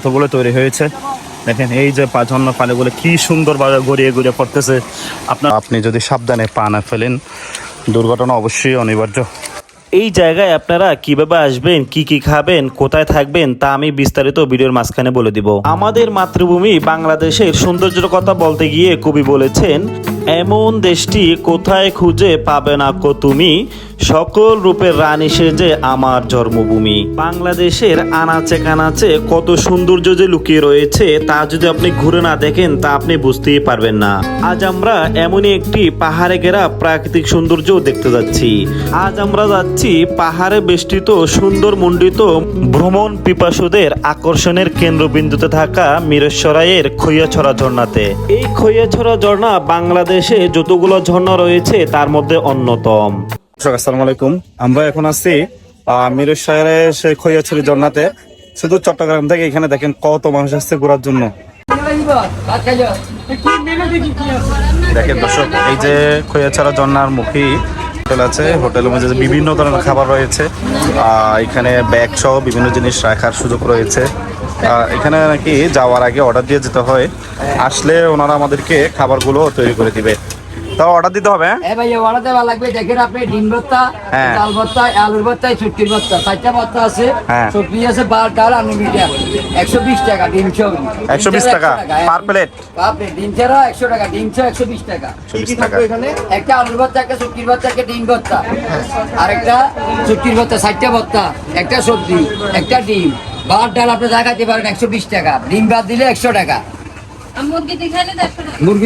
কতগুলো তৈরি হয়েছে। দেখেন এই যে পা ঝর্ণা পানিগুলো কি সুন্দরভাবে গড়িয়ে গড়িয়ে পড়তেছে। আপনার আপনি যদি সাবধানে পা না ফেলেন দুর্ঘটনা অবশ্যই অনিবার্য। এই জায়গায় আপনারা কীভাবে আসবেন কি কি খাবেন কোথায় থাকবেন তা আমি বিস্তারিত ভিডিওর মাঝখানে বলে দিব। আমাদের মাতৃভূমি বাংলাদেশের সৌন্দর্যের কথা বলতে গিয়ে কবি বলেছেন এমন দেশটি কোথায় খুঁজে পাবে না কো তুমি? সকল রূপের রানী সেজে আমার জন্মভূমি। বাংলাদেশের আনাচে কানাচে কত সৌন্দর্য যে লুকিয়ে রয়েছে, তা যদি আপনি ঘুরে না দেখেন, তা আপনি বুঝতেই পারবেন না। আজ আমরা এমনই একটি পাহাড়ে ঘেরা প্রাকৃতিক সৌন্দর্য দেখতে যাচ্ছি। আজ আমরা যাচ্ছি পাহাড়ে বেষ্টিত, সুন্দর মণ্ডিত ভ্রমণ পিপাসুদের আকর্ষণের কেন্দ্রবিন্দুতে থাকা মিরেশ্বরাইয়ের খৈয়াছড়া ঝর্ণাতে। এই খৈয়াছড়া ঝর্ণা বাংলাদেশে যতগুলো ঝর্ণা রয়েছে, তার মধ্যে অন্যতম। আসসালামু আলাইকুম। আমরা এখন আছি মিরর শহরের সেই খৈয়াছড়ি ঝর্ণাতে শুধু চট্টগ্রাম থেকে এখানে দেখেন কত মানুষ আসছে ঘোরার জন্য। দেখেন দর্শক, এই যে খৈয়াছড়া ঝর্ণার মুখী হোটেল আছে। হোটেলের মধ্যে বিভিন্ন ধরনের খাবার রয়েছে এখানে ব্যাগ সহ বিভিন্ন জিনিস রাখার সুযোগ রয়েছে। এখানে নাকি যাওয়ার আগে অর্ডার দিয়ে যেতে হয়। আসলে ওনারা আমাদেরকে খাবারগুলো তৈরি করে দিবে। অর্ডার দিতে হবে হ্যাঁ? ভাই ওড়াতে ভালো লাগবে। দেখেন আপনি ডিম ভর্তা হ্যাঁ। ডাল ভর্তা আলুর ভর্তা ছুটির ভর্তা। চারটা ভর্তা আছে হ্যাঁ। সবজি আছে বার ডাল আনলিমিটেড একশো বিশ টাকা ডিম সব একশো বিশ টাকা পার প্লেট পার প্লেট ডিম ছাড়া একশো টাকা ডিম একশো বিশ টাকা। টাকা। একটা আলুর ভর্তা একটা ছুটির ভর্তা একটা ডিম ভর্তা। আর একটা ছুটির ভর্তা চারটা ভর্তা একটা সবজি একটা ডিম। বার ডাল আপনি দেখাতে পারেন একশো বিশ টাকা। ডিম বাদ দিলে একশো টাকা। মুরগি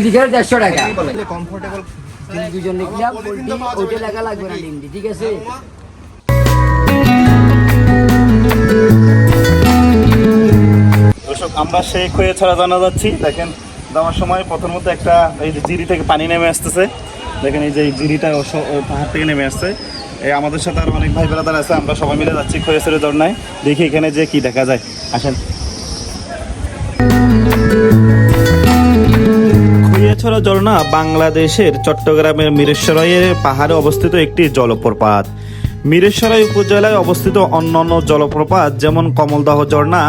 দেখালে দেড়শো টাকা। দুজন নিলাম ওইটা লেখা লাগবে না ঠিক আছে? দর্শক আমরা সেই খয়ে ছাড়া জানা যাচ্ছি। দেখেন যাওয়ার সময় প্রথমত একটা এই যে জিরি থেকে পানি নেমে আসতেছে। দেখেন এই যে জিরিটা পাহাড় থেকে নেমে আসছে। এই আমাদের সাথে আর অনেক ভাই বেড়াদার আছে আমরা সবাই মিলে যাচ্ছি খয়ে ছেড়ে ঝর্ণায় দেখি এখানে যে কি দেখা যায়। আসেন। খৈয়াছড়া ঝর্ণা বাংলাদেশের চট্টগ্রামের মিরেশ্বরাইয়ের পাহাড়ে অবস্থিত একটি জলপ্রপাত। মিরেশ্বরাই উপজেলায় অবস্থিত অন্যান্য জলপ্রপাত যেমন কমলদাহ ঝর্ণা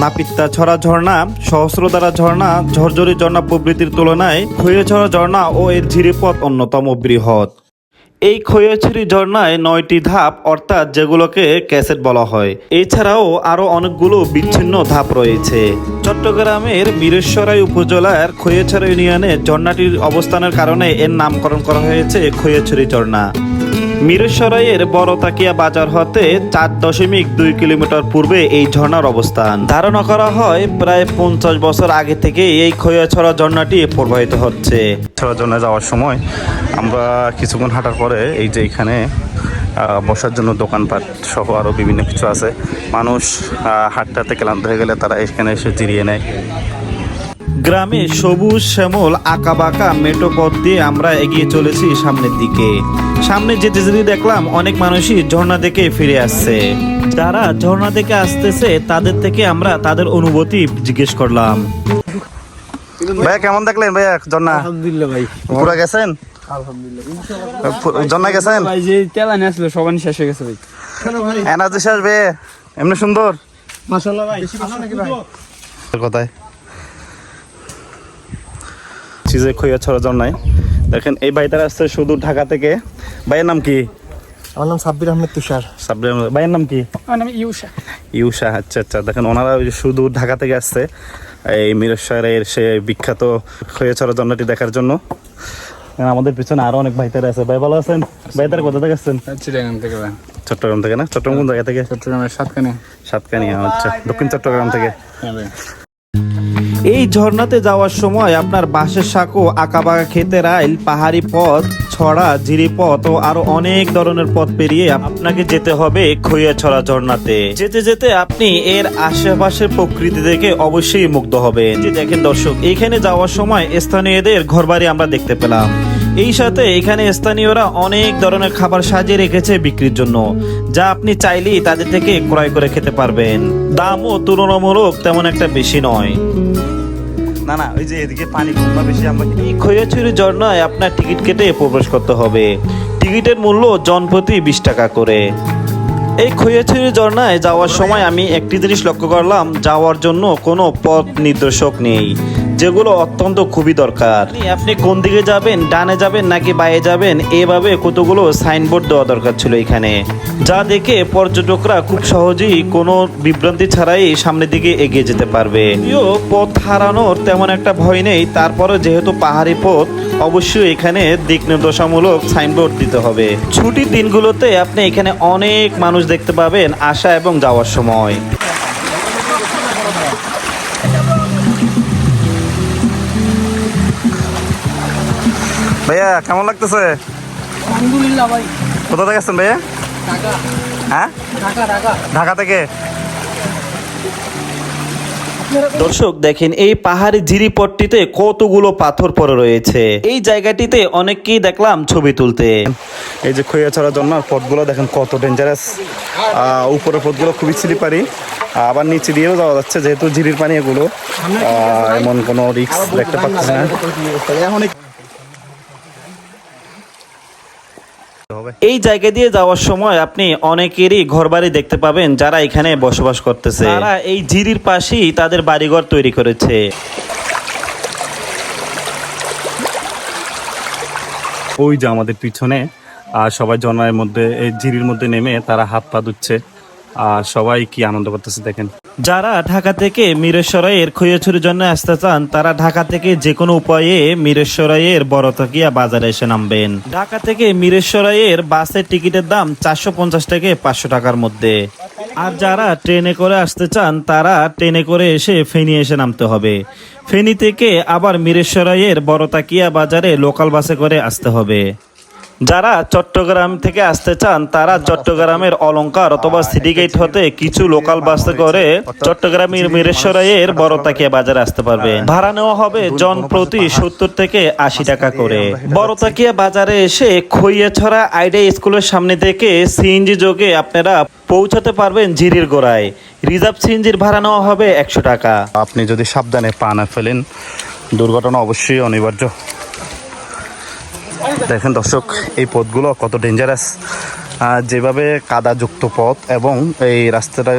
নাপিত্তাছড়া ঝর্ণা, সহস্রধারা ঝর্ণা, ঝরঝরি ঝর্ণা প্রভৃতির তুলনায় খৈয়াছড়া ঝর্ণা ও এর ঝিরিপথ অন্যতম বৃহৎ। এই খৈয়াছড়ি ঝর্ণায় নয়টি ধাপ, অর্থাৎ যেগুলোকে ক্যাসেট বলা হয়। এছাড়াও আরও অনেকগুলো বিচ্ছিন্ন ধাপ রয়েছে। চট্টগ্রামের বীরেশ্বরাই উপজেলার খৈয়াছড়ি ইউনিয়নে ঝর্ণাটির অবস্থানের কারণে এর নামকরণ করা হয়েছে খৈয়াছড়ি ঝর্ণা। মিরেশ্বরাইয়ের বড় তাকিয়া বাজার হতে চার দশমিক দুই কিলোমিটার পূর্বে এই ঝর্ণার অবস্থান। ধারণা করা হয় প্রায় পঞ্চাশ বছর আগে থেকে এই খৈয়াছড়া ঝর্ণাটি প্রবাহিত হচ্ছে। ছড়া ঝর্ণা যাওয়ার সময় আমরা কিছুক্ষণ হাঁটার পরে এই যে এখানে বসার জন্য দোকানপাট সহ আরও বিভিন্ন কিছু আছে। মানুষ হাঁটতে ক্লান্ত হয়ে গেলে তারা এখানে এসে জিরিয়ে নেয়। গ্রামে সবুজ শ্যামল আঁকা বাঁকা মেটো পথ দিয়ে আমরা এগিয়ে চলেছি সামনের দিকে। সামনে যেতে যেতে দেখলাম অনেক মানুষই ঝর্ণা থেকে ফিরে আসছে। যারা ঝর্ণা থেকে আসতেছে তাদের থেকে আমরা তাদের অনুভূতি জিজ্ঞেস করলাম। ভাইয়া কেমন দেখলেন ভাইয়া জন্না আলহামদুলিল্লাহ ভাই। পুরা গেছেন? জন্না গেছেন? ভাই যে তেলানি আসলো সবাই শেষ হয়ে গেছে ভাই। এনার্জি শেষ বে এমনি সুন্দর? মাশাআল্লাহ ভাই কোথায়। চিজে খইয়া ছড়া জন্নায় দেখেন এই ভাইটার আসছে শুধু ঢাকা থেকে। ভাইয়ের নাম কি? আমার নাম সাব্বির আহমেদ তুষার। সাবরির আহমেদ। ভাইয়ের নাম কি? আমার নাম ইউসা ইউষা আচ্ছা আচ্ছা। দেখেন ওনারা ওই শুধু ঢাকা থেকে আসছে এই মিরসরাইয়ের সে বিখ্যাত খৈয়াছড়া জন্নাটি দেখার জন্য। আমাদের পিছনে আরও অনেক ভাইতারা আছে। ভাই ভালো আছেন? ভাইতারা কোথা থেকে আসছেন? চিটাগাং থেকে ভাই। চট্টগ্রাম থেকে না? চট্টগ্রাম কোন জায়গা থেকে? চট্টগ্রামের সাতখানে সাতকানিয়া আচ্ছা। দক্ষিণ চট্টগ্রাম থেকে। হ্যাঁ ভাই। এই ঝর্ণাতে যাওয়ার সময় আপনার বাঁশের সাঁকো আঁকাবাঁকা খেতে রাইল পাহাড়ি পথ ছড়া জিরি পথ ও আরও অনেক ধরনের পথ পেরিয়ে আপনাকে যেতে হবে খৈয়াছড়া ঝর্ণাতে। যেতে যেতে আপনি এর আশেপাশের প্রকৃতি দেখে অবশ্যই মুগ্ধ হবেন। যে দেখেন দর্শক, এখানে যাওয়ার সময় স্থানীয়দের ঘরবাড়ি আমরা দেখতে পেলাম। এই সাথে এখানে স্থানীয়রা অনেক ধরনের খাবার সাজিয়ে রেখেছে বিক্রির জন্য, যা আপনি চাইলেই তাদের থেকে ক্রয় করে খেতে পারবেন। দামও তুলনামূলক তেমন একটা বেশি নয়। না না, ওই যে এদিকে পানি কম বেশি আমাকে এই ঝর্ণায় আপনার টিকিট কেটে প্রবেশ করতে হবে। টিকিটের মূল্য জনপ্রতি বিশ টাকা করে। এই খৈয়াছড়ি ঝর্ণায় যাওয়ার সময় আমি একটি জিনিস লক্ষ্য করলাম, যাওয়ার জন্য কোনো পথ নির্দেশক নেই। যেগুলো অত্যন্ত খুবই দরকার। আপনি কোন দিকে যাবেন, ডানে যাবেন নাকি বাইরে যাবেন, এভাবে কতগুলো সাইনবোর্ড দেওয়া দরকার ছিল এখানে। যা দেখে পর্যটকরা খুব সহজেই কোনো বিভ্রান্তি ছাড়াই সামনের দিকে এগিয়ে যেতে পারবে। পথ হারানোর তেমন একটা ভয় নেই তারপরে যেহেতু পাহাড়ি পথ, অবশ্যই এখানে দিক নির্দেশামূলক সাইনবোর্ড দিতে হবে। ছুটির দিনগুলোতে আপনি এখানে অনেক মানুষ দেখতে পাবেন আসা এবং যাওয়ার সময়। ভাইয়া কেমন লাগতেছে? আলহামদুলিল্লাহ ভাই। কোথা থেকে আসছেন ভাইয়া? ঢাকা। হ্যাঁ? ঢাকা ঢাকা। ঢাকা থেকে? দর্শক দেখেন এই পাহাড়ি জিরিপট্টিতে কতগুলো পাথর পড়ে রয়েছে। এই জায়গাটিতে অনেককেই দেখলাম ছবি তুলতে। এই যে খৈয়াছড়া জন্য পথগুলো দেখেন কত ডেঞ্জারাস উপরের পথগুলো খুবই স্লিপারি। আবার নিচে দিয়েও যাওয়া যাচ্ছে যেহেতু ঝিরির পানি এগুলো। আহ, এমন কোনো রিক্স দেখতে পাচ্ছি না। এখন এই জায়গা দিয়ে যাওয়ার সময় আপনি অনেকেরই ঘরবাড়ি দেখতে পাবেন যারা এখানে বসবাস করতেছে। তারা এই জিরির পাশেই তাদের বাড়িঘর তৈরি করেছে। ওই যে আমাদের পিছনে আর সবাই জন্মের মধ্যে এই ঝিরির মধ্যে নেমে তারা হাত পা ধুচ্ছে। আর সবাই কি আনন্দ করতেছে দেখেন। যারা ঢাকা থেকে মিরেশ্বরাইয়ের খৈয়াছড়ির জন্য আসতে চান, তারা ঢাকা থেকে যে কোনো উপায়ে মিরেশ্বরাইয়ের বড়তকিয়া বাজারে এসে নামবেন। ঢাকা থেকে মিরেশ্বরাইয়ের বাসের টিকিটের দাম চারশো পঞ্চাশ থেকে পাঁচশো টাকার মধ্যে। আর যারা ট্রেনে করে আসতে চান, তারা ট্রেনে করে এসে ফেনী এসে নামতে হবে। ফেনী থেকে আবার মিরেশ্বরাইয়ের বড়তাকিয়া বাজারে লোকাল বাসে করে আসতে হবে। যারা চট্টগ্রাম থেকে আসতে চান, তারা চট্টগ্রামের অলংকার অথবা সিটি গেট হতে কিছু লোকাল বাসে করে চট্টগ্রামের মিরেশ্বরাইয়ের বড়তাকিয়া বাজারে আসতে পারবে। ভাড়া নেওয়া হবে জন প্রতি সত্তর থেকে আশি টাকা করে। বড়তাকিয়া বাজারে এসে খইয়াছড়া আইডিয়া স্কুলের সামনে থেকে সিএনজি যোগে আপনারা পৌঁছাতে পারবেন জিরির গোড়ায়। রিজার্ভ সিএনজির ভাড়া নেওয়া হবে একশো টাকা। আপনি যদি সাবধানে পা না ফেলেন, দুর্ঘটনা অবশ্যই অনিবার্য। দেখেন দর্শক, এই পথগুলো কত ডেঞ্জারাস যেভাবে কাদাযুক্ত পথ এবং এই রাস্তাটা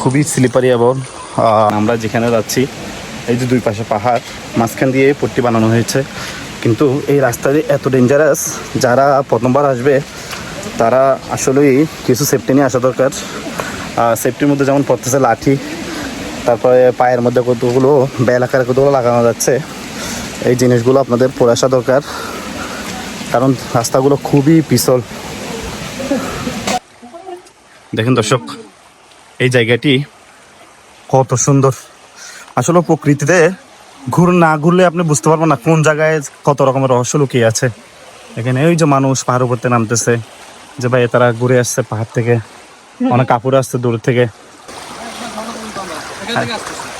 খুবই স্লিপারি এবং আমরা যেখানে যাচ্ছি, এই যে দুই পাশে পাহাড়, মাঝখান দিয়ে পট্টি বানানো হয়েছে। কিন্তু এই রাস্তাটি এত ডেঞ্জারাস যারা প্রথমবার আসবে, তারা আসলেই কিছু সেফটি নিয়ে আসা দরকার। সেফটির মধ্যে যেমন পড়তেছে লাঠি, তারপরে পায়ের মধ্যে কতগুলো, বেল আকারে কতগুলো লাগানো যাচ্ছে, এই জিনিসগুলো আপনাদের পরে আসা দরকার। কারণ রাস্তাগুলো খুবই পিছল। দেখেন দর্শক, এই জায়গাটি কত সুন্দর। আসলে প্রকৃতিতে ঘুর না ঘুরলে আপনি বুঝতে পারবেন না কোন জায়গায় কত রকমের রহস্য লুকিয়ে আছে। এখানে ওই যে মানুষ পাহাড় উপরতে নামতেছে, যে ভাই তারা ঘুরে আসছে পাহাড় থেকে। অনেক কাপড় আসছে দূর থেকে।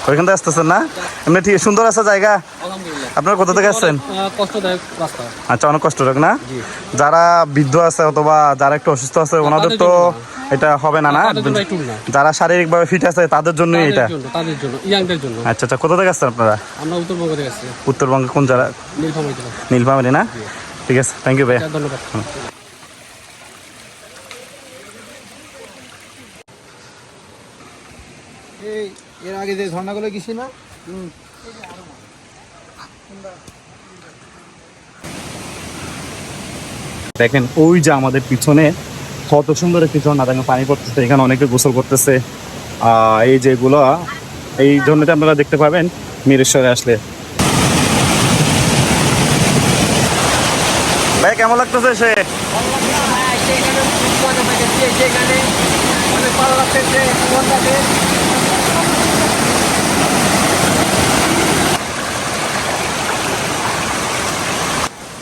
ওইখান থেকে আসতেছেন না? এমনি ঠিক সুন্দর আছে জায়গা? আপনারা কোথা থেকে আসছেন? আচ্ছা অনেক কষ্টদায়ক না? যারা বৃদ্ধ আছে অথবা যারা একটু অসুস্থ আছে ওনাদের তো এটা হবে না না। যারা শারীরিকভাবে ফিট আছে তাদের জন্যই এটা। আচ্ছা আচ্ছা কোথা থেকে আসছেন আপনারা? আমরা উত্তরবঙ্গ থেকে আসছি। উত্তরবঙ্গে কোন যারা? নীলফামারী নীলফামারি না? ঠিক আছে থ্যাংক ইউ ভাই ধন্যবাদ। এর আগে যে ঝর্ণাগুলো গেছি না দেখেন ওই যে আমাদের পিছনে কত সুন্দর একটি ঝর্ণা, দেখেন পানি পড়তেছে, এখানে অনেকে গোসল করতেছে। এই যেগুলো এই ঝর্ণাতে আপনারা দেখতে পাবেন মিরেশ্বরে আসলে। কেমন লাগতেছে সে?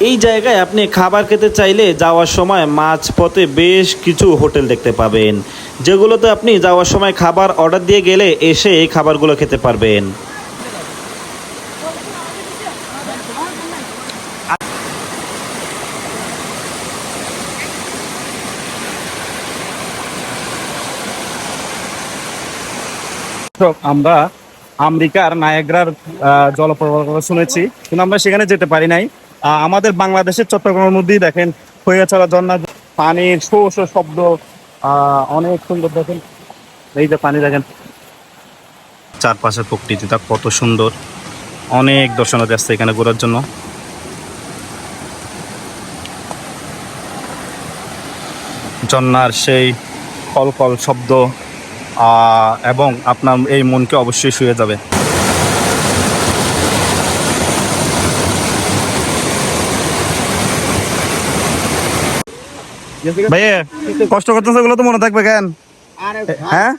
এই জায়গায় আপনি খাবার খেতে চাইলে যাওয়ার সময় মাঝ পথে বেশ কিছু হোটেল দেখতে পাবেন, যেগুলোতে আপনি যাওয়ার সময় খাবার অর্ডার দিয়ে গেলে এসে এই খাবারগুলো খেতে পারবেন। আমরা আমেরিকার নায়াগ্রার জলপ্রপাত শুনেছি, কিন্তু আমরা সেখানে যেতে পারি নাই। আমাদের বাংলাদেশের চট্টগ্রামের মধ্যেই দেখেন, হয়ে চলা ঝর্ণা পানির শো শো শব্দ অনেক সুন্দর দেখেন। এই যে পানি দেখেন। চারপাশের প্রকৃতিটা কত সুন্দর। অনেক দর্শনার্থী আসছে এখানে ঘোরার জন্য। ঝর্ণার সেই কলকল শব্দ এবং আপনার এই মনকে অবশ্যই শুয়ে যাবে। ভাইয়া কষ্ট করতেছে ওগুলো তো মনে থাকবে কেন? আরে হ্যাঁ?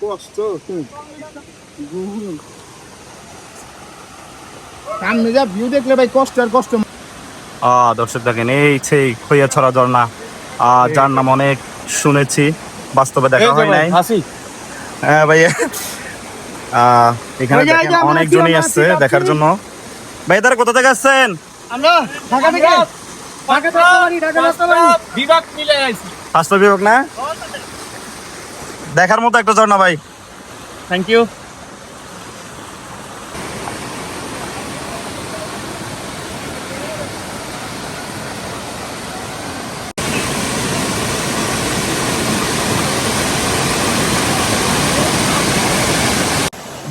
সামনে যা ভিউ দেখলে ভাই কষ্ট আর কষ্ট। আহ, দর্শক দেখেন এই সেই খইয়াছড়া ঝর্ণা। আহ, যার নাম অনেক শুনেছি বাস্তবে দেখা হয় নাই। হ্যাঁ ভাইয়া। আহ, এখানে দেখেন অনেকজনই আসছে দেখার জন্য। ভাই তারা কোথা থেকে আসছেন? আমরা ঢাকা থেকে। ঢাকা রাস্তাবাড়ি ঢাকা রাস্তাবাড়ি বিভাগ মিলে আইছি। স্বাস্থ্য বিভাগ না। দেখার মতো একটা ঝর্ণা ভাই। থ্যাংক ইউ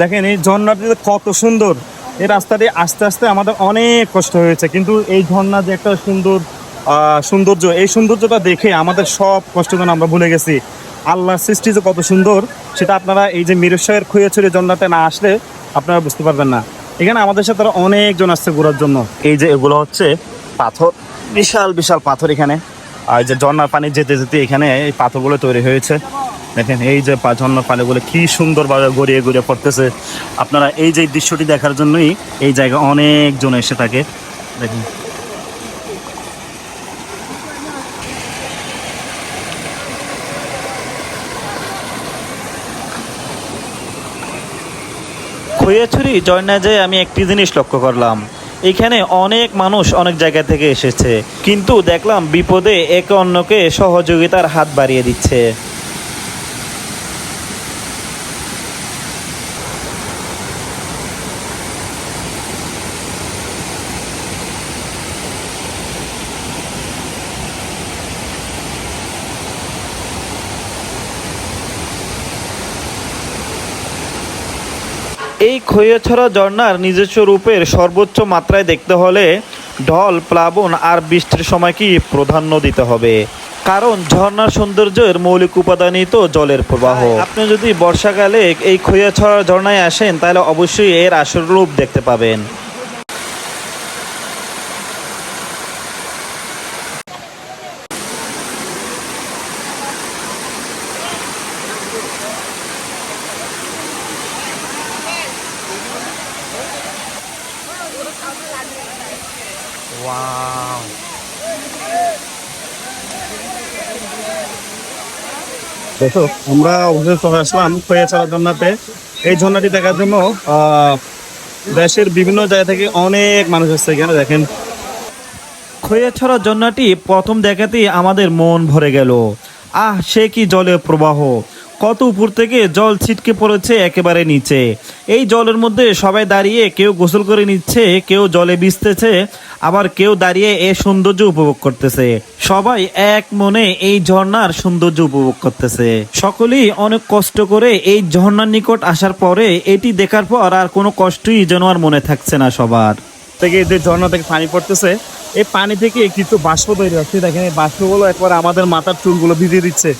দেখেন, এই ঝর্ণাটি কত সুন্দর। এই রাস্তাটি আস্তে আস্তে আমাদের অনেক কষ্ট হয়েছে, কিন্তু এই ঝর্ণা যে একটা সুন্দর সৌন্দর্য, এই সৌন্দর্যটা দেখে আমাদের সব কষ্ট যেন আমরা ভুলে গেছি। আল্লাহর সৃষ্টি যে কত সুন্দর, সেটা আপনারা এই যে মিরসাহের খুঁয়েছড়ি ঝর্ণাতে না আসলে আপনারা বুঝতে পারবেন না। এখানে আমাদের সাথে অনেকজন আসছে ঘোরার জন্য। এই যে এগুলো হচ্ছে পাথর, বিশাল বিশাল পাথর এখানে। আর যে ঝর্ণার পানি যেতে যেতে এখানে এই পাথরগুলো তৈরি হয়েছে। দেখেন, এই যে ঝর্ণার পানিগুলো কি সুন্দরভাবে গড়িয়ে গড়িয়ে পড়তেছে। আপনারা এই যে দৃশ্যটি দেখার জন্যই এই জায়গায় অনেকজন এসে থাকে। দেখেন খৈয়াছড়ি জয়না যায় আমি একটি জিনিস লক্ষ্য করলাম। এখানে অনেক মানুষ অনেক জায়গা থেকে এসেছে। কিন্তু দেখলাম বিপদে একে অন্যকে সহযোগিতার হাত বাড়িয়ে দিচ্ছে। এই খৈয়াছড়া ঝর্ণার নিজস্ব রূপের সর্বোচ্চ মাত্রায় দেখতে হলে ঢল প্লাবন আর বৃষ্টির সময়কেই প্রাধান্য দিতে হবে? কারণ ঝর্ণার সৌন্দর্যের মৌলিক উপাদানই তো জলের প্রবাহ। আপনি যদি বর্ষাকালে এই খৈয়াছড়া ঝর্ণায় আসেন তাহলে অবশ্যই এর আসল রূপ দেখতে পাবেন। দেখো আমরা অবশ্যই আসলাম খৈয়াছড়া ঝর্ণাতে। এই ঝর্ণাটি দেখার জন্য দেশের বিভিন্ন জায়গা থেকে অনেক মানুষ আসছে এখানে, দেখেন। খৈয়াছড়া ঝর্ণাটি প্রথম দেখাতেই আমাদের মন ভরে গেল। আহ, সে কি জলের প্রবাহ। কত উপর থেকে জল ছিটকে পড়েছে একেবারে নিচে। এই জলের মধ্যে সবাই দাঁড়িয়ে কেউ গোসল করে নিচ্ছে, কেউ জলে ভিজতেছে। আবার কেউ দাঁড়িয়ে এই সৌন্দর্য উপভোগ করতেছে। সবাই এক মনে এই ঝর্ণার সৌন্দর্য উপভোগ করতেছে। সকলেই অনেক কষ্ট করে এই ঝর্ণার নিকট আসার পরে এটি দেখার পর আর কোনো কষ্টই যেন আর মনে থাকছে না সবার। থেকে যে ঝর্ণা থেকে পানি পড়তেছে, এই পানি থেকে কিছু বাষ্প তৈরি হচ্ছে। দেখেন এই বাষ্পগুলো একবার আমাদের মাথার চুলগুলো ভিজিয়ে দিচ্ছে।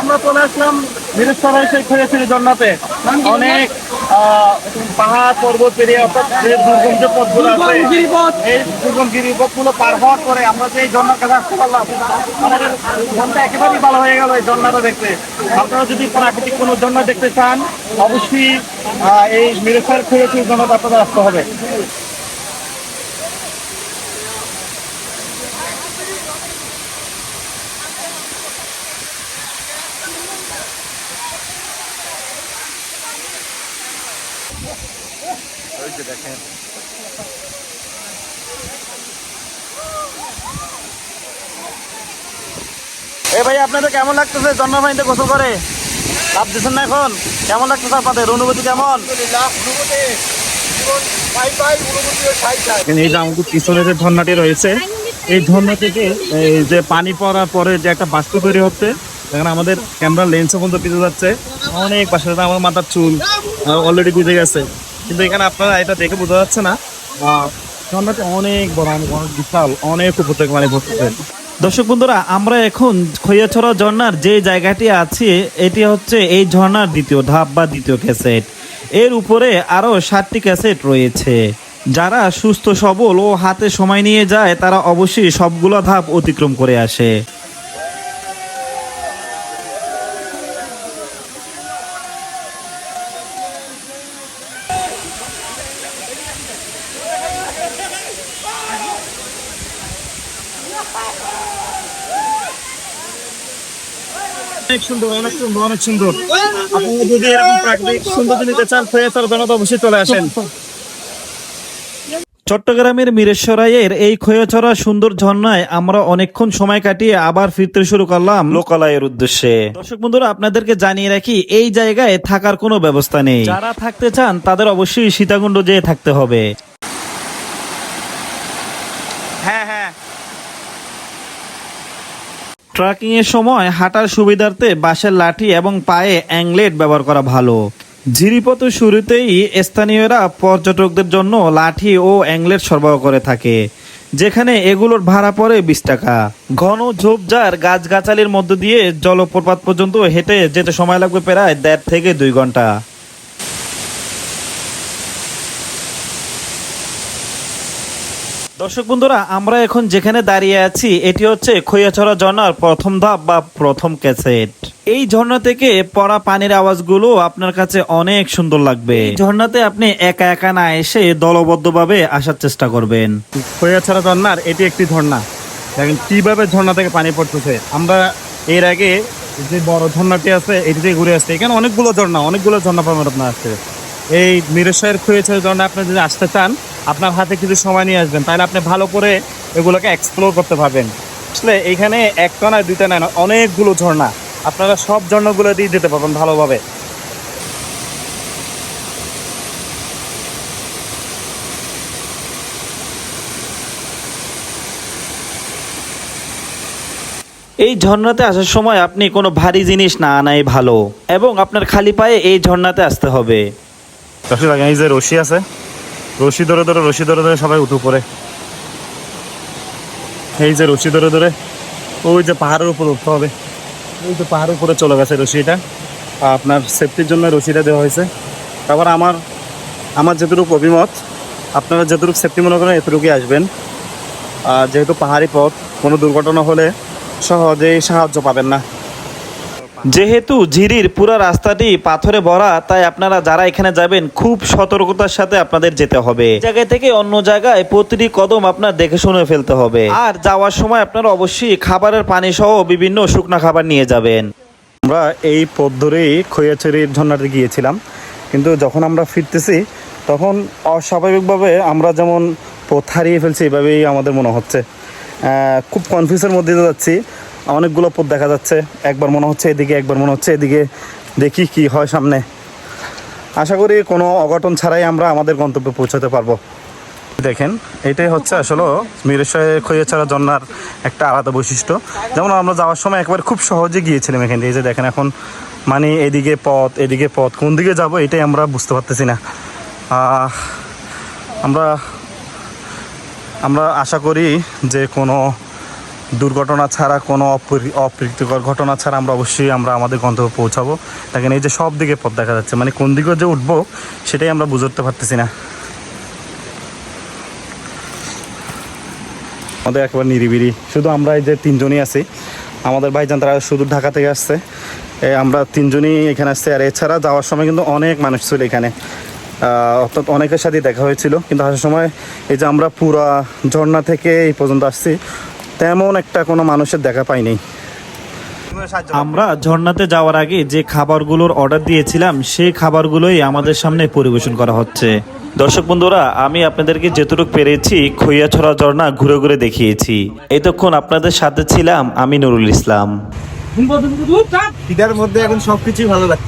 আমরা চলে আসলাম বীরেশ্বরের সেই খৈয়াছিরি ঝর্ণাতে অনেক পাহাড় পর্বত পেরিয়ে অর্থাৎ যে দুর্গম যে পথগুলো আছে এই দুর্গম গিরিপথগুলো পার হওয়ার পরে আমরা যে এই ঝর্ণার কাছে আসতে পারলাম আমাদের মনটা একেবারেই ভালো হয়ে গেল এই ঝর্ণাটা দেখতে। আপনারা যদি প্রাকৃতিক কোনো ঝর্ণা দেখতে চান অবশ্যই এই এই বীরেশ্বরের সেই ঝর্ণাটা আপনাদের আসতে হবে। এ ভাই আপনাদের কেমন লাগতেছে? জন্ম ভাইতে গোসল করে? লাভ দিচ্ছেন না এখন? কেমন লাগতেছে আপনাদের? অনুভূতি কেমন? এই যে আমাদের পিছনে যে ঝর্ণাটি রয়েছে এই ঝর্ণা থেকে যে পানি পড়ার পরে যে একটা বাষ্প তৈরি হচ্ছে এখানে আমাদের ক্যামেরা লেন্সও পর্যন্ত পিছু যাচ্ছে। অনেক পাশে আমার মাথার চুল অলরেডি গুজে গেছে। কিন্তু এখানে আপনারা এটা দেখে বোঝা যাচ্ছে না আহ, ঝর্ণাটি অনেক বড় অনেক বিশাল অনেক উপর থেকে মানে ভর্তিছে দর্শক বন্ধুরা, আমরা এখন খৈয়াছড়া ঝর্ণার যে জায়গাটি আছে, এটি হচ্ছে এই ঝর্ণার দ্বিতীয় ধাপ বা দ্বিতীয় ক্যাসেট। এর উপরে আরও সাতটি ক্যাসেট রয়েছে। যারা সুস্থ সবল ও হাতে সময় নিয়ে যায়, তারা অবশ্যই সবগুলো ধাপ অতিক্রম করে আসে। অনেক অনেক অনেক সুন্দর। আপনারা যদি এরকম প্রাকৃতিক সৌন্দর্য নিতে চান খৈয়াছড়া জন্য অবশ্যই চলে আসেন। চট্টগ্রামের মিরেশ্বরাইয়ের এই খৈয়াছড়া সুন্দর ঝর্ণায় আমরা অনেকক্ষণ সময় কাটিয়ে আবার ফিরতে শুরু করলাম। লোকালয়ের উদ্দেশ্যে। দর্শক বন্ধুরা আপনাদেরকে জানিয়ে রাখি এই জায়গায় থাকার কোনো ব্যবস্থা নেই। যারা থাকতে চান তাদের অবশ্যই সীতাকুণ্ড যেয়ে থাকতে হবে হ্যাঁ হ্যাঁ ট্রাকিং এর সময় হাঁটার সুবিধার্থে বাঁশের লাঠি এবং পায়ে অ্যাংলেট ব্যবহার করা ভালো। ঝিরিপথ শুরুতেই স্থানীয়রা পর্যটকদের জন্য লাঠি ও অ্যাংলেট সরবরাহ করে থাকে, যেখানে এগুলোর ভাড়া পড়ে বিশ টাকা। ঘন ঝোপঝাড় গাছগাছালির মধ্য দিয়ে জলপ্রপাত পর্যন্ত হেঁটে যেতে সময় লাগবে প্রায় দেড় থেকে দুই ঘণ্টা। দর্শক বন্ধুরা, আমরা এখন যেখানে দাঁড়িয়ে আছি, এটি হচ্ছে খৈয়াছড়া ঝর্ণার প্রথম ধাপ বা প্রথম ক্যাসেট। এই ঝর্ণা থেকে পড়া পানির আওয়াজগুলো আপনার কাছে অনেক সুন্দর লাগবে। ঝর্ণাতে আপনি একা একা না এসে দলবদ্ধভাবে আসার চেষ্টা করবেন। খৈয়াছড়া ঝর্ণার এটি একটি ঝর্ণা। দেখেন কীভাবে ঝর্ণা থেকে পানি পড়তেছে। আমরা এর আগে যে বড় ঝর্ণাটি আছে এটি থেকে ঘুরে আসছে। এখানে অনেকগুলো ঝর্ণা অনেকগুলো ঝর্ণা পাবেন আপনার আসছে এই মিরেশ্বরের খৈয়াছড়া ঝর্ণা আপনি যদি আসতে চান, আপনার হাতে কিছু সময় নিয়ে আসবেন। তাহলে আপনি ভালো করে এগুলোকে এক্সপ্লোর করতে পারবেন। আসলে এখানে একটা নয় দুইটা নয় অনেকগুলো ঝর্ণা। আপনারা সব ঝর্ণাগুলো দিয়ে যেতে পারবেন ভালোভাবে। এই ঝর্ণাতে আসার সময় আপনি কোনো ভারী জিনিস না আনাই ভালো, এবং আপনার খালি পায়ে এই ঝর্ণাতে আসতে হবে। দর্শক দেখেন, এই যে রশি আছে রশি ধরে ধরে রশি ধরে ধরে সবাই উঠে পড়ে এই যে রশি ধরে ধরে ওই যে পাহাড়ের উপর উঠতে হবে। ওই যে পাহাড়ের উপরে চলে গেছে রশিটা আপনার সেফটির জন্য রশিটা দেওয়া হয়েছে। তারপর আমার আমার যেটুকু অভিমত আপনারা যেটুকু সেফটি মনে করেন এতটুকুই আসবেন। আর যেহেতু পাহাড়ি পথ কোনো দুর্ঘটনা হলে সহজেই সাহায্য পাবেন না। যেহেতু ঝিরির পুরো রাস্তাটি পাথরে ভরা, তাই আপনারা যারা এখানে যাবেন, খুব সতর্কতার সাথে আপনাদের যেতে হবে। জায়গা থেকে অন্য জায়গায় প্রতিটি কদম আপনার দেখে শুনে ফেলতে হবে। আর যাওয়ার সময় আপনারা অবশ্যই খাবারের পানি সহ বিভিন্ন শুকনো খাবার নিয়ে যাবেন। আমরা এই পথ ধরেই খৈয়াছড়ির ঝর্ণাতে গিয়েছিলাম। কিন্তু যখন আমরা ফিরতেছি, তখন অস্বাভাবিকভাবে আমরা যেমন পথ হারিয়ে ফেলছি, এভাবেই আমাদের মনে হচ্ছে। খুব কনফিউজের মধ্যে যাচ্ছি। অনেকগুলো পথ দেখা যাচ্ছে। একবার মনে হচ্ছে এদিকে, একবার মনে হচ্ছে এদিকে। দেখি কি হয় সামনে। আশা করি কোনো অঘটন ছাড়াই আমরা আমাদের গন্তব্যে পৌঁছাতে পারব। দেখেন, এটাই হচ্ছে আসলে মিরেশ্বরের খৈয়াছড়া জন্নার একটা আলাদা বৈশিষ্ট্য। যেমন আমরা যাওয়ার সময় একবার খুব সহজে গিয়েছিলাম এখান থেকে যে দেখেন এখন মানে এদিকে পথ এদিকে পথ, কোন দিকে যাব এটাই আমরা বুঝতে পারতেছি না। আমরা আমরা আশা করি যে কোনো দুর্ঘটনা ছাড়া, কোনো অপ্রী- অপ্রীতিকর ঘটনা ছাড়া আমরা অবশ্যই আমরা আমাদের গন্তব্যে পৌঁছাবো। দেখেন এই যে সব দিকে পথ দেখা যাচ্ছে মানে কোন দিকে যে উঠবো সেটাই আমরা বুঝতে পারতেছি না। আমাদের একবার নিরিবিরি শুধু আমরা এই যে তিনজনই আছি, আমাদের ভাইজান তারা শুধু ঢাকা থেকে আসছে। আমরা তিনজনই এখানে আসছি, আর এছাড়া যাওয়ার সময় কিন্তু অনেক মানুষ ছিল এখানে। অর্থাৎ অনেকের সাথে দেখা হয়েছিল, কিন্তু আসার সময় এই যে আমরা পুরা ঝর্ণা থেকে এই পর্যন্ত আসছি তেমন একটা কোনো মানুষের দেখা পাইনি আমরা ঝর্ণাতে যাওয়ার আগে যে খাবারগুলোর অর্ডার দিয়েছিলাম সেই খাবারগুলোই আমাদের সামনে পরিবেশন করা হচ্ছে দর্শক বন্ধুরা আমি আপনাদেরকে যেটুকু পেরেছি খৈয়াছড়া ঝর্ণা ঘুরে ঘুরে দেখিয়েছি এতক্ষণ আপনাদের সাথে ছিলাম আমি নুরুল ইসলাম মধ্যে এখন সবকিছুই ভালো লাগে